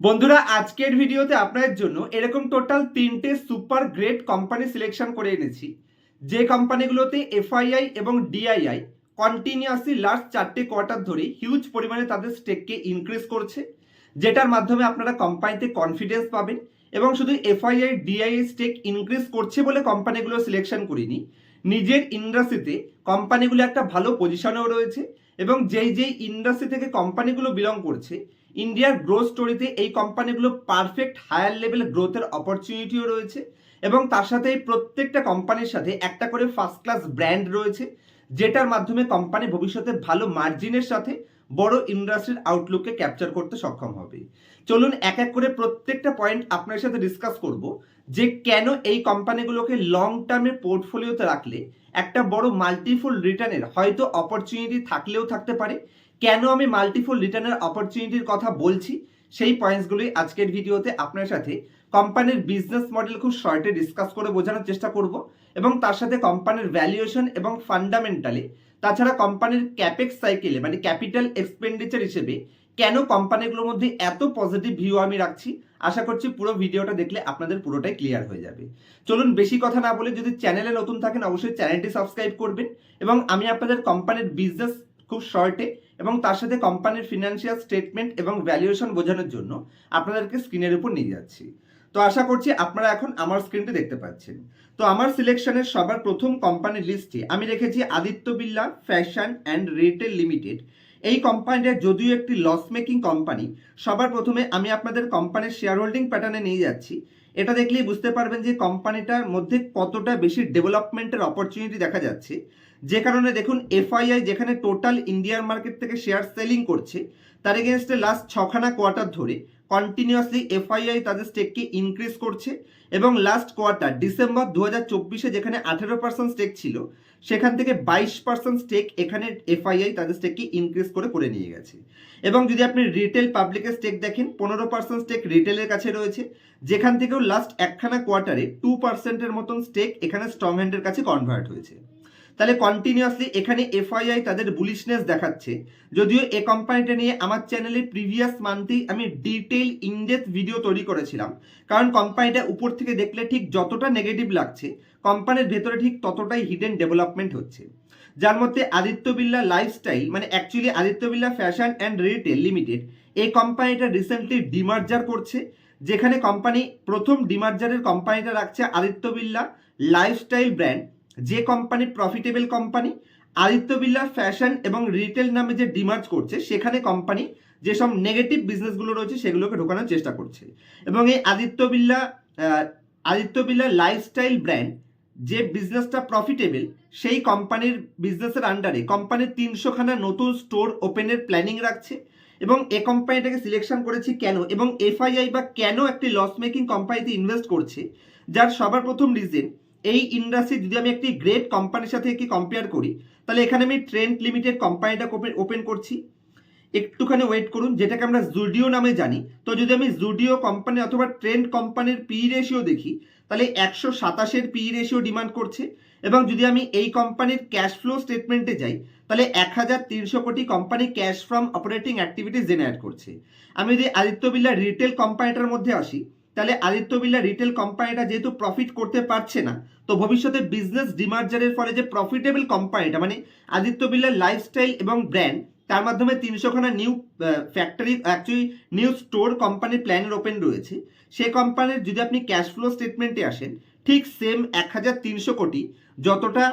বন্ধুরা, আজকের ভিডিওতে আপনাদের জন্য এরকম টোটাল তিনটে সুপার গ্রেট কোম্পানি সিলেকশন করে এনেছি। যে কোম্পানিগুলোতে এফআইআই এবং ডিআইআই কন্টিনিউয়াসলি লাস্ট চারটে কোয়ার্টার ধরে হিউজ পরিমাণে তাদের স্টেককে ইনক্রিজ করছে, যেটার মাধ্যমে আপনারা কোম্পানিতে কনফিডেন্স পাবেন এবং শুধু এফআইআই ডিআইআই স্টেক ইনক্রিজ করছে বলে কোম্পানিগুলো সিলেকশন করিনি, নিজের ইন্ডাস্ট্রিতে কোম্পানিগুলো একটা ভালো পজিশনেও রয়েছে। এবং যেই যেই ইন্ডাস্ট্রি থেকে কোম্পানিগুলো বিলং করছে ইন্ডিয়ার গ্রোথ স্টোরিতে এই কোম্পানিগুলো পারফেক্ট হায়ার লেভেল গ্রোথের অপরচুনিটিও রয়েছে এবং তার সাথে এই প্রত্যেকটা কোম্পানির সাথে একটা করে ফার্স্ট ক্লাস ব্র্যান্ড রয়েছে, যেটার মাধ্যমে কোম্পানি ভবিষ্যতে ভালো মার্জিনের সাথে বড় ইন্ডাস্ট্রির আউটলুককে ক্যাপচার করতে সক্ষম হবে। চলুন এক এক করে প্রত্যেকটা পয়েন্ট আপনার সাথে ডিসকাস করব যে কেন এই কোম্পানিগুলোকে লং টার্মের পোর্টফোলিওতে রাখলে একটা বড় মাল্টিফুল রিটার্নের হয়তো অপরচুনিটি থাকলেও থাকতে পারে। কেন আমি মাল্টিফুল রিটার্নের অপরচুনিটির কথা বলছি? সেই পয়েন্টসগুলি আজকের ভিডিওতে আপনার সাথে কোম্পানির বিজনেস মডেল খুব শর্টে ডিসকাস করে বোঝানোর চেষ্টা করব এবং তার সাথে কোম্পানির ভ্যালুয়েশন এবং ফান্ডামেন্টালি তাছাড়া কোম্পানির ক্যাপেক্স সাইকেলে মানে ক্যাপিটাল এক্সপেন্ডিচার হিসেবে, কেন কোম্পানিগুলোর মধ্যে এত পজিটিভ ভিউ আমি রাখছি? আশা করছি পুরো ভিডিওটা দেখলে আপনাদের পুরোটাই ক্লিয়ার হয়ে যাবে। চলুন বেশি কথা না বলে যদি চ্যানেলে নতুন থাকেন অবশ্যই চ্যানেলটি সাবস্ক্রাইব করবেন এবং আমি আপনাদের কোম্পানির বিজনেস খুব শর্টে এবং তার সাথে কোম্পানির ফিনান্সিয়াল স্টেটমেন্ট এবং ভ্যালুয়েশন বোঝানোর জন্য আপনাদেরকে স্ক্রিনের উপর নিয়ে যাচ্ছি। তো আশা করছি আপনারা এখন আমার স্ক্রিনটি দেখতে পাচ্ছেন। তো আমার সিলেকশনের সবার প্রথম কোম্পানির লিস্টে আমি রেখেছি Aditya Birla fashion and retail limited এই কোম্পানিটা যদিও একটি লস মেকিং কোম্পানি সবার প্রথমে আমি আপনাদের কোম্পানির শেয়ার হোল্ডিং প্যাটার্নে নিয়ে যাচ্ছি। এটা দেখলেই বুঝতে পারবেন যে কোম্পানিটার মধ্যে কতটা বেশি ডেভেলপমেন্টের অপরচুনিটি দেখা যাচ্ছে। যে কারণে দেখুন এফআইআই যেখানে টোটাল ইন্ডিয়ার মার্কেট থেকে শেয়ার সেলিং করছে, তার এগেনস্টে লাস্ট ছখানা কোয়ার্টার ধরে কন্টিনিউয়াসলি এফআইআই তাদের স্টেককে ইনক্রিজ করছে এবং লাস্ট কোয়ার্টার ডিসেম্বর দু হাজার চব্বিশে যেখানে আঠেরো পার্সেন্ট স্টেক ছিল, সেখান থেকে বাইশ পার্সেন্ট স্টেক এখানে এফআইআই তাদের স্টেককে ইনক্রিজ করে করে নিয়ে গেছে। এবং যদি আপনি রিটেল পাবলিকের স্টেক দেখেন, পনেরো পার্সেন্ট স্টেক রিটেলের কাছে রয়েছে, যেখান থেকেও লাস্ট একখানা কোয়ার্টারে টু পার্সেন্টের মতন স্টেক এখানে স্ট্রং হ্যান্ডের কাছে কনভার্ট হয়েছে। তাহলে কন্টিনিউয়াসলি এখানে এফআইআই তাদের বুলিশনেস দেখাচ্ছে। যদিও এ কোম্পানিটা নিয়ে আমার চ্যানেলে প্রিভিয়াস মান্থেই আমি ডিটেইল ইনডেপথ ভিডিও তৈরি করেছিলাম। কারণ কোম্পানিটা উপর থেকে দেখলে ঠিক যতটা নেগেটিভ লাগছে কোম্পানির ভেতরে ঠিক ততটাই হিডেন ডেভেলপমেন্ট হচ্ছে। যার মধ্যে আদিত্য বিল্লা লাইফস্টাইল মানে actually Aditya Birla fashion and retail limited এই কোম্পানিটা রিসেন্টলি ডিমার্জার করছে। যেখানে কোম্পানি প্রথম ডিমার্জারের কোম্পানিটা রাখছে আদিত্য বিল্লা লাইফস্টাইল ব্র্যান্ড যে company profitable company Aditya Birla fashion এবং রিটেল নামে যে ডিমার্জ করছে, সেখানে কোম্পানি যেসব নেগেটিভ বিজনেসগুলো রয়েছে, সেগুলোকে ঢোকানোর চেষ্টা করছে। এবং এই আদিত্য বিল্লা আদিত্য বিল্লা লাইফস্টাইল ব্র্যান্ড যে বিজনেসটা প্রফিটেবল সেই কোম্পানির বিজনেসের আন্ডারে কোম্পানির তিনশোখানা নতুন স্টোর ওপেনের প্ল্যানিং রাখছে এবং এ কোম্পানিটাকে সিলেকশন করেছি কেন? এবং এফআইআই বা কেন একটি লস মেকিং কোম্পানিতে ইনভেস্ট করছে? যার সবার প্রথম রিজন এই ইন্ডাস্ট্রি যদি আমি একটি গ্রেট কোম্পানির সাথে কি কম্পেয়ার করি, তাহলে এখানে আমি ট্রেন্ড লিমিটেড কোম্পানিটা ওপেন করছি। একটুখানি ওয়েট করুন, যেটাকে আমরা জুডিও নামে জানি। তো যদি আমি জুডিও কোম্পানি অথবা ট্রেন্ড কোম্পানির পি রেশিও দেখি, তাহলে একশো সাতাশের পি রেশিও ডিমান্ড করছে। এবং যদি আমি এই কোম্পানির ক্যাশ ফ্লো স্টেটমেন্টে যাই, তাহলে এক হাজার তিনশো কোটি company cash from operating activities generate করছে। আমি যদি আদিত্য বিল্লা রিটেল কোম্পানিটার মধ্যে আসি তাহলে আদিত্য বিল্লা রিটেল কোম্পানিটা যেহেতু প্রফিট করতে পারছে না, তো ভবিষ্যতে বিজনেস ডিমার্জারের ফলে যে প্রফিটেবল কোম্পানিটা মানে আদিত্য বিল্লার লাইফস্টাইল এবং ব্র্যান্ড তার মাধ্যমে তিনশোখানা new factory actually new store কোম্পানির প্ল্যানের ওপেন রয়েছে। সেই কোম্পানির যদি আপনি ক্যাশ ফ্লো স্টেটমেন্টে আসেন, ঠিক সেম এক হাজার তিনশো কোটি, যতটা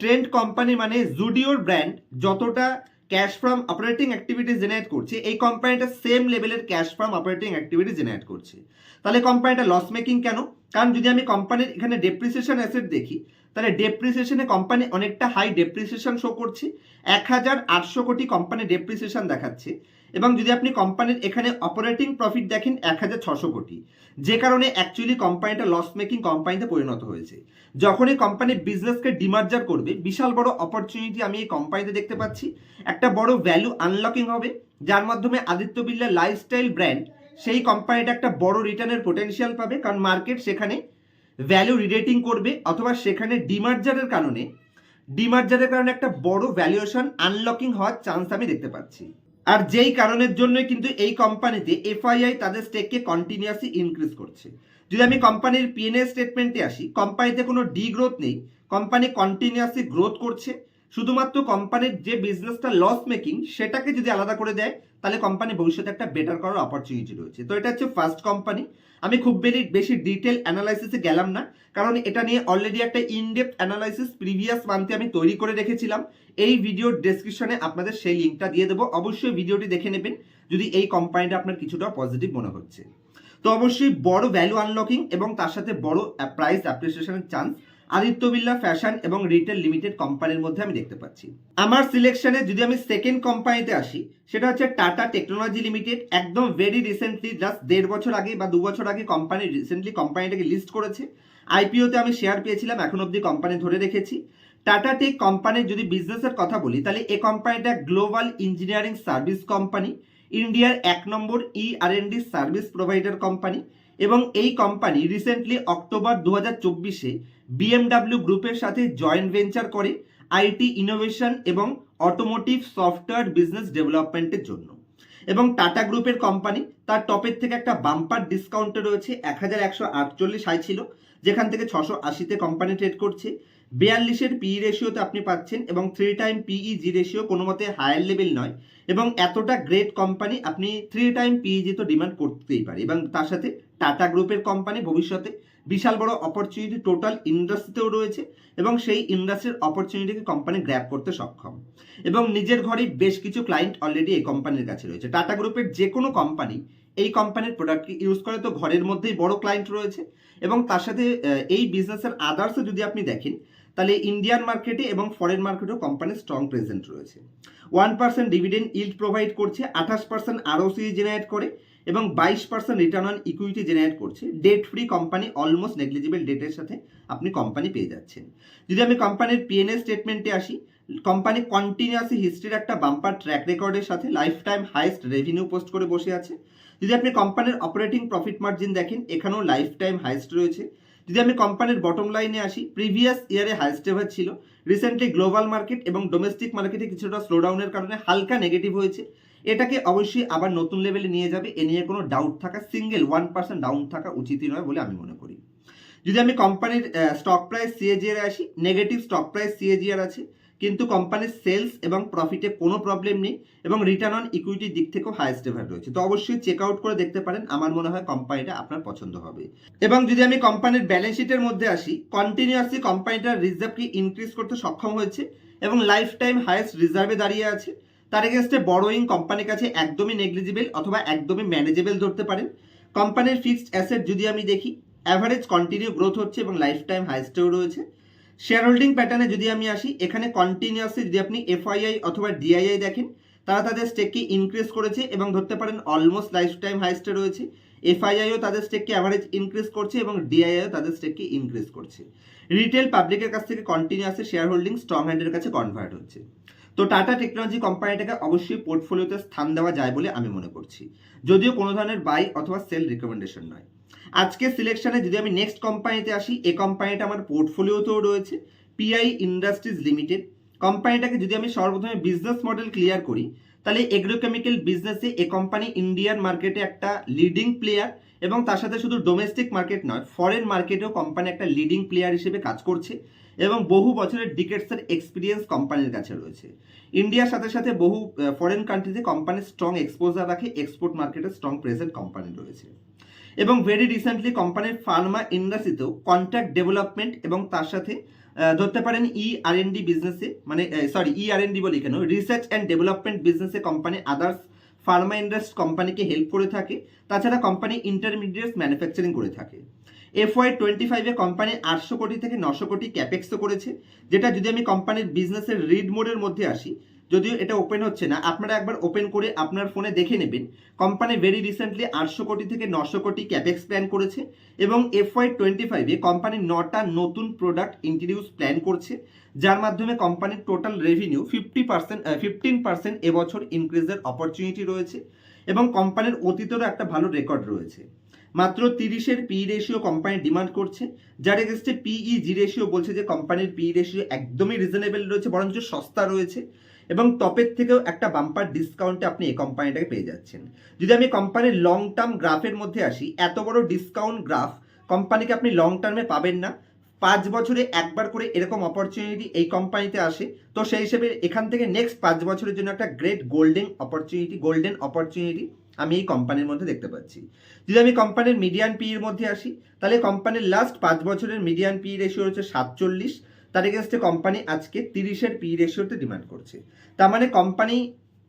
ট্রেন্ড কোম্পানি মানে জুডিওর ব্র্যান্ড যতটা cash from operating activities generate করছে, এই কোম্পানিটা সেম লেভেলের cash from operating activities generate করছে। তাহলে কোম্পানিটা লস মেকিং কেন? কারণ যদি আমি কোম্পানির এখানে ডেপ্রিসিয়েশন অ্যাসেট দেখি, তাহলে ডেপ্রিসিয়েশনে কোম্পানি অনেকটা হাই ডেপ্রিসিয়েশন শো করছে। এক হাজার আটশো কোটি কোম্পানি ডেপ্রিসিয়েশন দেখাচ্ছে। এবং যদি আপনি কোম্পানির এখানে অপারেটিং প্রফিট দেখেন এক হাজার ছশো কোটি, যে কারণে অ্যাকচুয়ালি কোম্পানিটা লস মেকিং কোম্পানিতে পরিণত হয়েছে। যখনই কোম্পানি বিজনেসকে ডিমার্জার করবে, বিশাল বড় অপরচুনিটি আমি এই কোম্পানিতে দেখতে পাচ্ছি। একটা বড় ভ্যালু আনলকিং হবে, যার মাধ্যমে আদিত্য বিল্লা লাইফস্টাইল ব্র্যান্ড সেই কোম্পানিটা একটা বড় রিটার্নের পোটেনশিয়াল পাবে, কারণ মার্কেট সেখানে ভ্যালু রিরেটিং করবে, অথবা সেখানে ডিমার্জারের কারণে ডিমার্জারের কারণে একটা বড় ভ্যালুয়েশন আনলকিং হওয়ার চান্স আমি দেখতে পাচ্ছি। আর যেই কারণের জন্য কিন্তু এই কোম্পানিতে এফআইআই তাদের স্টেককে কন্টিনিউয়াসলি ইনক্রিজ করছে। যদি আমি কোম্পানির পিএনএ স্টেটমেন্টে আসি কোম্পানিতে কোনো ডি গ্রোথ নেই কোম্পানি কন্টিনিউয়াসলি গ্রোথ করছে। শুধুমাত্র কোম্পানির যে বিজনেসটা লস মেকিং সেটাকে যদি আলাদা করে দেয় তাহলে কোম্পানি ভবিষ্যতে একটা বেটার করার অপরচুনিটি রয়েছে। তো এটা হচ্ছে ফার্স্ট কোম্পানি আমি খুব বেশি বেশি ডিটেল অ্যানালাইসিসে গেলাম না, কারণ এটা নিয়ে অলরেডি একটা ইনডেপথ অ্যানালাইসিস প্রিভিয়াস মান্থে আমি তৈরি করে রেখেছিলাম। এই ভিডিওর ডেসক্রিপশনে আপনাদের সেই লিঙ্কটা দিয়ে দেবো। অবশ্যই ভিডিওটি দেখে নেবেন, যদি এই কোম্পানিটা আপনার কিছুটা পজিটিভ মনে হচ্ছে। তো অবশ্যই বড় ভ্যালু আনলকিং এবং তার সাথে বড় price অ্যাপ্রিসিয়েশনের chance Aditya Birla fashion এবং রিটেল লিমিটেড কোম্পানির মধ্যে আমি দেখতে পাচ্ছি। আমার সিলেকশনে যদি আমি সেকেন্ড কোম্পানিতে আসি, সেটা হচ্ছে টাটা টেকনোলজি লিমিটেড একদম ভেরি রিসেন্টলি জাস্ট দেড় বছর আগে বা দু বছর আগে কোম্পানি রিসেন্টলি কোম্পানিটাকে লিস্ট করেছে। আইপিওতে আমি শেয়ার পেয়েছিলাম, এখন অবধি কোম্পানি ধরে রেখেছি। টাটা টেক কোম্পানির যদি বিজনেসের কথা বলি, তাহলে এ কোম্পানিটা গ্লোবাল ইঞ্জিনিয়ারিং সার্ভিস কোম্পানি ইন্ডিয়ার এক নম্বর E R N D service provider company এবং এই কোম্পানি রিসেন্টলি অক্টোবর দু হাজার চব্বিশে বিএমডাব্লিউ গ্রুপের সাথে জয়েন্ট ভেঞ্চার করে আইটি ইনোভেশন এবং অটোমোটিভ সফটওয়্যার বিজনেস ডেভেলপমেন্টের জন্য। এবং টাটা গ্রুপের কোম্পানি তার টপের থেকে একটা বাম্পার ডিসকাউন্টে রয়েছে, এক হাজার একশো আটচল্লিশ হাই ছিল, যেখান থেকে ছশো আশিতে কোম্পানি ট্রেড করছে। বিয়াল্লিশের পিই রেশিওতে আপনি পাচ্ছেন এবং three time PE G ratio কোনো মতে হায়ার লেভেল নয় এবং এতটা গ্রেট কোম্পানি আপনি থ্রি টাইম পিইজি তো ডিমান্ড করতেই পারে এবং তার সাথে টাটা গ্রুপের কোম্পানি ভবিষ্যতে বিশাল বড় অপরচুনিটি টোটাল ইন্ডাস্ট্রিতেও রয়েছে এবং সেই ইন্ডাস্ট্রির অপরচুনিটিকে কোম্পানি গ্র্যাপ করতে সক্ষম এবং নিজের ঘরেই বেশ কিছু ক্লায়েন্ট অলরেডি এই কোম্পানির কাছে রয়েছে। টাটা গ্রুপের যে কোনো কোম্পানি এই কোম্পানির প্রোডাক্টকে ইউজ করে তো ঘরের মধ্যেই বড় ক্লায়েন্ট রয়েছে এবং তার সাথে এই বিজনেসের আদার্সও যদি আপনি দেখেন তাহলে ইন্ডিয়ান মার্কেটে এবং ফরেন মার্কেটেও কোম্পানির স্ট্রং প্রেজেন্ট রয়েছে। One percent dividend yield provide করছে, আঠাশ পার্সেন্ট আরওসি জেনারেট করে এবং বাইশ percent return on equity generate করছে। Debt free company almost negligible ডেটের সাথে আপনি কোম্পানি পেয়ে যাচ্ছেন। যদি আমি কোম্পানির পিএনএ স্টেটমেন্টে আসি কোম্পানি কন্টিনিউয়াসলি হিস্ট্রির একটা বাম্পার ট্র্যাক রেকর্ডের সাথে life time highest revenue post করে বসে আছে। যদি আপনি কোম্পানির অপারেটিং প্রফিট মার্জিন দেখেন, এখানেও লাইফ টাইম হাইস্ট রয়েছে। যদি আমি কোম্পানির বটম লাইনে আসি প্রিভিয়াস ইয়ারে হাইস্ট এভার ছিল। রিসেন্টলি গ্লোবাল মার্কেট এবং ডোমেস্টিক মার্কেটে কিছুটা স্লোডাউনের কারণে হালকা নেগেটিভ হয়েছে। এটাকে অবশ্যই আবার নতুন লেভেলে নিয়ে যাবে। এ নিয়ে কোনো ডাউট থাকা সিঙ্গেল ওয়ান পার্সেন্ট ডাউন থাকা উচিতই নয় বলে আমি মনে করি। যদি আমি কোম্পানির স্টক প্রাইস সিএজিআর আসি নেগেটিভ স্টক প্রাইস সিএজিআর আছে কিন্তু কোম্পানির সেলস এবং প্রফিটে কোনো প্রবলেম নেই এবং রিটার্ন অন ইকুইটির দিক থেকেও হাইয়েস্ট এভার রয়েছে। তো অবশ্যই চেক আউট করে দেখতে পারেন, আমার মনে হয় কোম্পানিটা আপনার পছন্দ হবে। এবং যদি আমি কোম্পানির ব্যালেন্স শিটের মধ্যে আসি কন্টিনিউয়াসলি কোম্পানিটার রিজার্ভকে ইনক্রিজ করতে সক্ষম হয়েছে এবং লাইফ টাইম হাইয়েস্ট রিজার্ভে দাঁড়িয়ে আছে, তার এগেনস্টে বড়োইং কোম্পানির কাছে একদমই নেগলিজিবল অথবা একদমই ম্যানেজেবল ধরতে পারেন। কোম্পানির ফিক্সড অ্যাসেট যদি আমি দেখি অ্যাভারেজ কন্টিনিউ গ্রোথ হচ্ছে এবং লাইফ টাইম হাইস্টেও রয়েছে। শেয়ার হোল্ডিং প্যাটার্নে যদি আমি আসি, এখানে কন্টিনিউয়াসলি যদি আপনি এফআইআই অথবা ডিআইআই দেখেন, তারা তাদের স্টেককে ইনক্রিজ করেছে এবং ধরতে পারেন অলমোস্ট লাইফ টাইম হাইস্টে রয়েছে। এফআইআইও তাদের স্টেককে অ্যাভারেজ ইনক্রিজ করছে এবং ডিআইআইও তাদের স্টেককে ইনক্রিজ করছে। রিটেল পাবলিকের কাছ থেকে কন্টিনিউয়াসলি শেয়ার হোল্ডিং স্ট্রং হ্যান্ডের কাছে কনভার্ট হচ্ছে। তো টাটা টেকনোলজি কোম্পানিটাকে অবশ্যই পোর্টফোলিওতে স্থান দেওয়া যায় বলে আমি মনে করছি। যদিও কোনো ধরনের বাই অথবা সেল রিকমেন্ডেশন নয়। আজকে সিলেকশনে যদি আমি নেক্সট কোম্পানিতে আসি এই কোম্পানিটা আমার পোর্টফোলিওতেও রয়েছে পিআই ইন্ডাস্ট্রিজ লিমিটেড কোম্পানিটাকে যদি আমি সর্বপ্রথমে বিজনেস মডেল ক্লিয়ার করি, তাহলে এগ্রোকেমিক্যাল বিজনেসে এ কোম্পানি ইন্ডিয়ান মার্কেটে একটা লিডিং প্লেয়ার এবং তার সাথে শুধু ডোমেস্টিক মার্কেট নয় ফরেন মার্কেটেও কোম্পানি একটা লিডিং প্লেয়ার হিসেবে কাজ করছে এবং বহু বছরের ডিকেটসের এক্সপিরিয়েন্স কোম্পানির কাছে রয়েছে। ইন্ডিয়ার সাথে সাথে বহু ফরেন কান্ট্রিতে কোম্পানি স্ট্রং এক্সপোজার রাখে এক্সপোর্ট মার্কেটে স্ট্রং প্রেজেন্ট কোম্পানি রয়েছে। এবং ভেরি রিসেন্টলি কোম্পানির ফার্মা ইন্ডাস্ট্রিতেও কন্ট্রাক্ট ডেভেলপমেন্ট এবং তার সাথে ধরতে পারেন ই আর এন ডি বিজনেসে মানে sorry E R N D বলি কেন রিসার্চ অ্যান্ড ডেভেলপমেন্ট বিজনেসে কোম্পানি আদার্স ফার্মা ইন্ডাস্ট্রি কোম্পানিকে হেল্প করে থাকে, তাছাড়া কোম্পানি ইন্টারমিডিয়েটস ম্যানুফ্যাকচারিং করে থাকে। এফ ওয়াই টোয়েন্টি ফাইভে কোম্পানি আটশো কোটি থেকে নশো কোটি ক্যাপেক্সও করেছে, যেটা যদি আমি কোম্পানির বিজনেসের রিড মোডের মধ্যে আসি যদিও এটা ওপেন হচ্ছে না, আপনারা একবার ওপেন করে আপনার ফোনে দেখে নেবেন। কোম্পানি ভেরি রিসেন্টলি আটশো কোটি থেকে নশো কোটি ক্যাপেক্স প্ল্যান করেছে এবং এফ ওয়াই টোয়েন্টি ফাইভে কোম্পানি নটা নতুন প্রোডাক্ট ইন্ট্রোডিউস প্ল্যান করছে, যার মাধ্যমে কোম্পানির total revenue fifty percent fifteen percent এবছর ইনক্রিজের অপরচুনিটি রয়েছে এবং কোম্পানির অতীতেরও একটা ভালো রেকর্ড রয়েছে। মাত্র তিরিশের পি রেশিও কোম্পানি ডিমান্ড করছে, যার এগেস্টে পিই জি রেশিও বলছে যে কোম্পানির পি রেশিও একদমই রিজনেবল রয়েছে, বরঞ্চ সস্তা রয়েছে। এবং টপের থেকেও একটা বাম্পার ডিসকাউন্টে আপনি এই কোম্পানিটাকে পেয়ে যাচ্ছেন। যদি আমি কোম্পানির লং টার্ম গ্রাফের মধ্যে আসি, এত বড় ডিসকাউন্ট গ্রাফ কোম্পানিকে আপনি লং টার্মে পাবেন না। পাঁচ বছরে একবার করে এরকম অপরচুনিটি এই কোম্পানিতে আসে, তো সেই হিসেবে এখান থেকে নেক্সট পাঁচ বছরের জন্য একটা great golden opportunity golden opportunity আমি এই কোম্পানির মধ্যে দেখতে পাচ্ছি। যদি আমি কোম্পানির মিডিয়ান পি এর মধ্যে আসি, তাহলে কোম্পানির লাস্ট পাঁচ বছরের মিডিয়ান পি রেশিও হচ্ছে সাতচল্লিশ। তার এগেনস্টে কোম্পানি আজকে তিরিশের পি রেশিওতে ডিমান্ড করছে। তার মানে কোম্পানি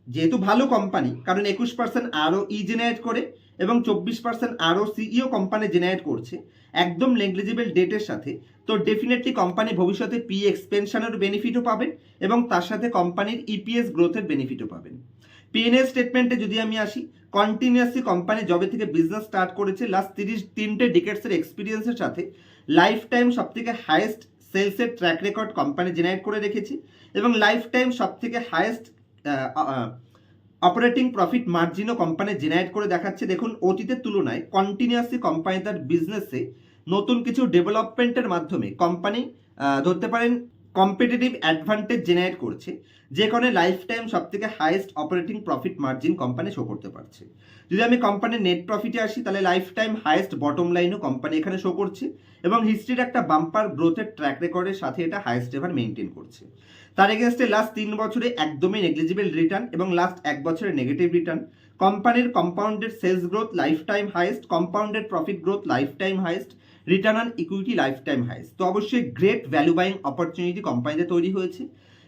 যেহেতু ভালো কোম্পানি কারণ একুশ পার্সেন্ট আরও ই জেনারেট করে এবং চব্বিশ পার্সেন্ট আরও সিইও কোম্পানি জেনারেট করছে, একদম নেগলিজিবল ডেটের সাথে, তো ডেফিনেটলি কোম্পানি ভবিষ্যতে পি এক্সপেনশনের বেনিফিটও পাবেন এবং তার সাথে কোম্পানির ইপিএস গ্রোথের বেনিফিটও পাবেন। পিএনএল স্টেটমেন্টে যদি আমি আসি কন্টিনিউয়াসলি কোম্পানি জবে থেকে বিজনেস স্টার্ট করেছে লাস্ট তিরিশ, তিনটে ডিকেটসের এক্সপিরিয়েন্সের সাথে লাইফ টাইম সব থেকে হায়েস্ট সেলসের ট্র্যাক রেকর্ড কোম্পানি জেনারেট করে রেখেছি এবং লাইফ টাইম সব থেকে হায়েস্ট অপারেটিং প্রফিট মার্জিনও কোম্পানি জেনারেট করে দেখাচ্ছে। দেখুন, অতীতের তুলনায় কন্টিনিউয়াসলি কোম্পানি তার বিজনেসে নতুন কিছু ডেভেলপমেন্টের মাধ্যমে কোম্পানি ধরতে পারেন কম্পিটিটিভ অ্যাডভান্টেজ জেনারেট করছে, যে কারণে লাইফ টাইম সব থেকে highest operating profit margin company show করতে পারছে। যদি আমি কোম্পানির নেট প্রফিটে আসি, তাহলে লাইফ টাইম হাইয়েস্ট বটম লাইনও কোম্পানি এখানে শো করছে এবং হিস্ট্রির একটা বাম্পার গ্রোথের ট্র্যাক রেকর্ডের সাথে এটা হাইয়েস্ট এভার মেনটেন করছে। তার এগেনস্টে লাস্ট তিন বছরে একদমই নেগলিজিবল রিটার্ন এবং লাস্ট এক বছরে নেগেটিভ রিটার্ন কোম্পানির compounded sales growth life time highest compounded profit growth life time highest return on equity life time highest তো অবশ্যই গ্রেট ভ্যালু বাইং অপরচুনিটি কোম্পানিতে তৈরি হয়েছে।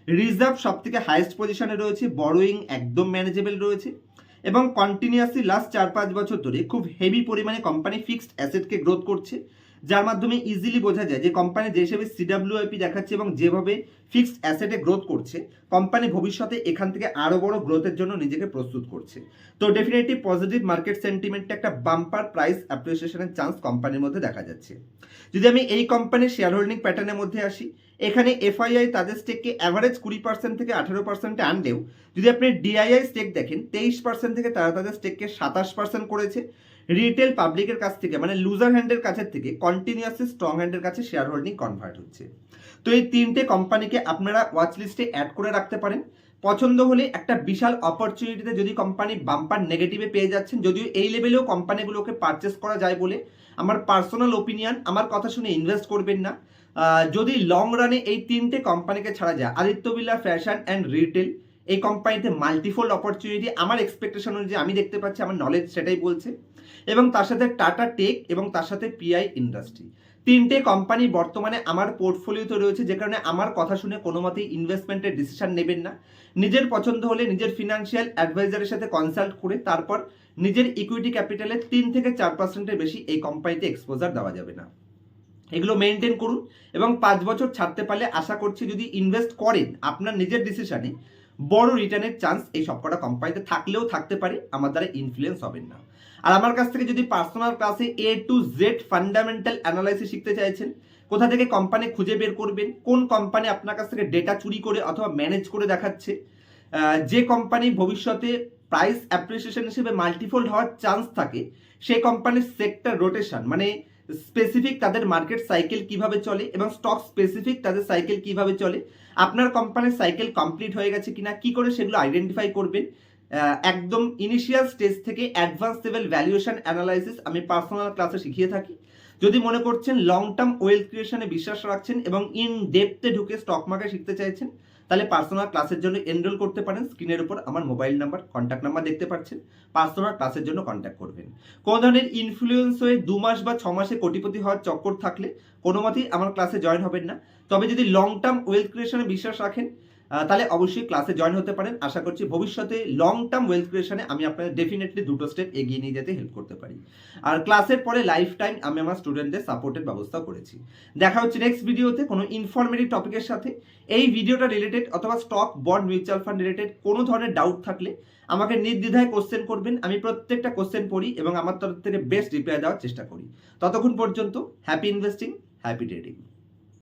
রিজার্ভ সব থেকে হাইয়েস্ট পজিশনে রয়েছে বড়োয়িং একদম ম্যানেজেবল রয়েছে। এবং কন্টিনিউয়াসলি লাস্ট চার পাঁচ বছর ধরে খুব হেভি পরিমাণে কোম্পানি ফিক্সড অ্যাসেটকে গ্রোথ করছে। যার মাধ্যমে ইজিলি বোঝা যায় যে কোম্পানি যে হিসেবে সিডাব্লিউআইপি দেখাচ্ছে এবং যেভাবে ফিক্সড অ্যাসেটে গ্রোথ করছে কোম্পানি ভবিষ্যতে এখান থেকে আরও বড় গ্রোথের জন্য নিজেকে প্রস্তুত করছে। তো ডেফিনেটলি পজিটিভ মার্কেট সেন্টিমেন্টে একটা বাম্পার প্রাইস অ্যাপ্রিসিয়েশনের চান্স কোম্পানির মধ্যে দেখা যাচ্ছে। যদি আমি এই কোম্পানির শেয়ার হোল্ডিং প্যাটার্নের মধ্যে আসি, এখানে এফআইআই তাদের স্টেককে অ্যাভারেজ কুড়ি পার্সেন্ট থেকে আঠেরো পার্সেন্টে আনলেও, যদি আপনি ডিআইআই স্টেক দেখেন, তেইশ পার্সেন্ট থেকে তারা তাদের স্টেককে সাতাশ পার্সেন্ট করেছে রিটেল পাবলিকের কাছ থেকে মানে লুজার হ্যান্ডের কাছের থেকে কন্টিনিউয়াসলি স্ট্রং হ্যান্ডের কাছে শেয়ার হোল্ডিং কনভার্ট হচ্ছে। তো এই তিনটে কোম্পানিকে আপনারা ওয়াচ লিস্টে অ্যাড করে রাখতে পারেন। পছন্দ হলে একটা বিশাল অপরচুনিটিতে যদি কোম্পানি বাম্পার নেগেটিভে পেয়ে যাচ্ছেন, যদিও এই লেভেলেও কোম্পানিগুলোকে পারচেস করা যায় বলে, আমার পার্সোনাল ওপিনিয়ন আমার কথা শুনে ইনভেস্ট করবেন না। যদি লং রানে এই তিনটে কোম্পানিকে ছাড়া যায়, Aditya Birla fashion and retail এই কোম্পানিতে মাল্টিফোল্ড অপরচুনিটি আমার এক্সপেকটেশন অনুযায়ী আমি দেখতে পাচ্ছি, আমার নলেজ সেটাই বলছে। এবং তার সাথে টাটা টেক এবং তার সাথে পিআই ইন্ডাস্ট্রি। তিনটে কোম্পানি বর্তমানে আমার পোর্টফোলিওতে রয়েছে, যে কারণে আমার কথা শুনে কোনো মতেই ইনভেস্টমেন্টের ডিসিশন নেবেন না। নিজের পছন্দ হলে নিজের ফিনান্সিয়াল অ্যাডভাইজারের সাথে কনসাল্ট করে তারপর নিজের ইকুইটি ক্যাপিটালের তিন থেকে চার পার্সেন্টের বেশি এই কোম্পানিতে এক্সপোজার দেওয়া যাবে না। এগুলো মেনটেন করুন এবং পাঁচ বছর ছাড়তে পারলে আশা করছি যদি ইনভেস্ট করেন আপনার নিজের ডিসিশনে বড় রিটার্নের চান্স এই সবকটা কোম্পানিতে থাকলেও থাকতে পারে, আমার দ্বারা ইনফ্লুয়েন্স হবেন না। আর আমার কাছ থেকে যদি পার্সোনাল ক্লাসে A to Z fundamental analysis শিখতে চাইছেন, কোথা থেকে কোম্পানি খুঁজে বের করবেন, কোন কোম্পানি আপনার কাছ থেকে ডেটা চুরি করে অথবা ম্যানেজ করে দেখাচ্ছে যে কোম্পানি ভবিষ্যতে প্রাইস অ্যাপ্রিসিয়েশন হিসেবে মাল্টিফোল্ড হওয়ার চান্স থাকে, সেই কোম্পানির সেক্টর রোটেশন মানে স্পেসিফিক তাদের মার্কেট সাইকেল কীভাবে চলে এবং স্টক স্পেসিফিক তাদের সাইকেল কীভাবে চলে আপনার কোম্পানির সাইকেল কমপ্লিট হয়ে গেছে কিনা, কি করে সেগুলো আইডেন্টিফাই করবেন? একদম ইনিশিয়াল স্টেজ থেকে অ্যাডভান্স লেভেল ভ্যালুয়েশন অ্যানালাইসিস আমি পার্সোনাল ক্লাসে শিখিয়ে থাকি। যদি মনে করছেন লং টার্ম ওয়েলথ ক্রিয়েশনে বিশ্বাস রাখছেন এবং ইন ডেপথে ঢুকে স্টক মার্কেট শিখতে চাইছেন তাহলে পার্সোনাল ক্লাসের জন্য এনরোল করতে পারেন। স্ক্রিনের উপর আমার মোবাইল নাম্বার কন্ট্যাক্ট নাম্বার দেখতে পাচ্ছেন। পার্সোনাল ক্লাসের জন্য কন্ট্যাক্ট করবেন। কোনো ধরনের ইনফ্লুয়েন্স হয়ে দু মাস বা ছ মাসে কোটিপতি হওয়ার চক্কর থাকলে কোনো মতেই আমার ক্লাসে জয়েন হবেন না। তবে যদি লং টার্ম ওয়েলথ ক্রিয়েশনে বিশ্বাস রাখেন তাহলে অবশ্যই ক্লাসে জয়েন হতে পারেন। আশা করছি ভবিষ্যতে লং টার্ম ওয়েলথ ক্রিয়েশনে আমি আপনাদের ডেফিনেটলি দুটো স্টেপ এগিয়ে নিয়ে যেতে হেল্প করতে পারি। আর ক্লাসের পরে লাইফ টাইম আমি আমার স্টুডেন্টদের সাপোর্টের ব্যবস্থা করেছি। দেখা হচ্ছে নেক্সট ভিডিওতে কোনো ইনফরমেটিভ টপিকের সাথে। এই ভিডিওটা রিলেটেড অথবা stock bond mutual fund related কোনো ধরনের ডাউট থাকলে আমাকে নির্দ্বিধায় কোশ্চেন করবেন। আমি প্রত্যেকটা কোশ্চেন পড়ি এবং আমার তরফ থেকে বেস্ট রিপ্লাই দেওয়ার চেষ্টা করি। ততক্ষণ পর্যন্ত হ্যাপি ইনভেস্টিং হ্যাপি ট্রেডিং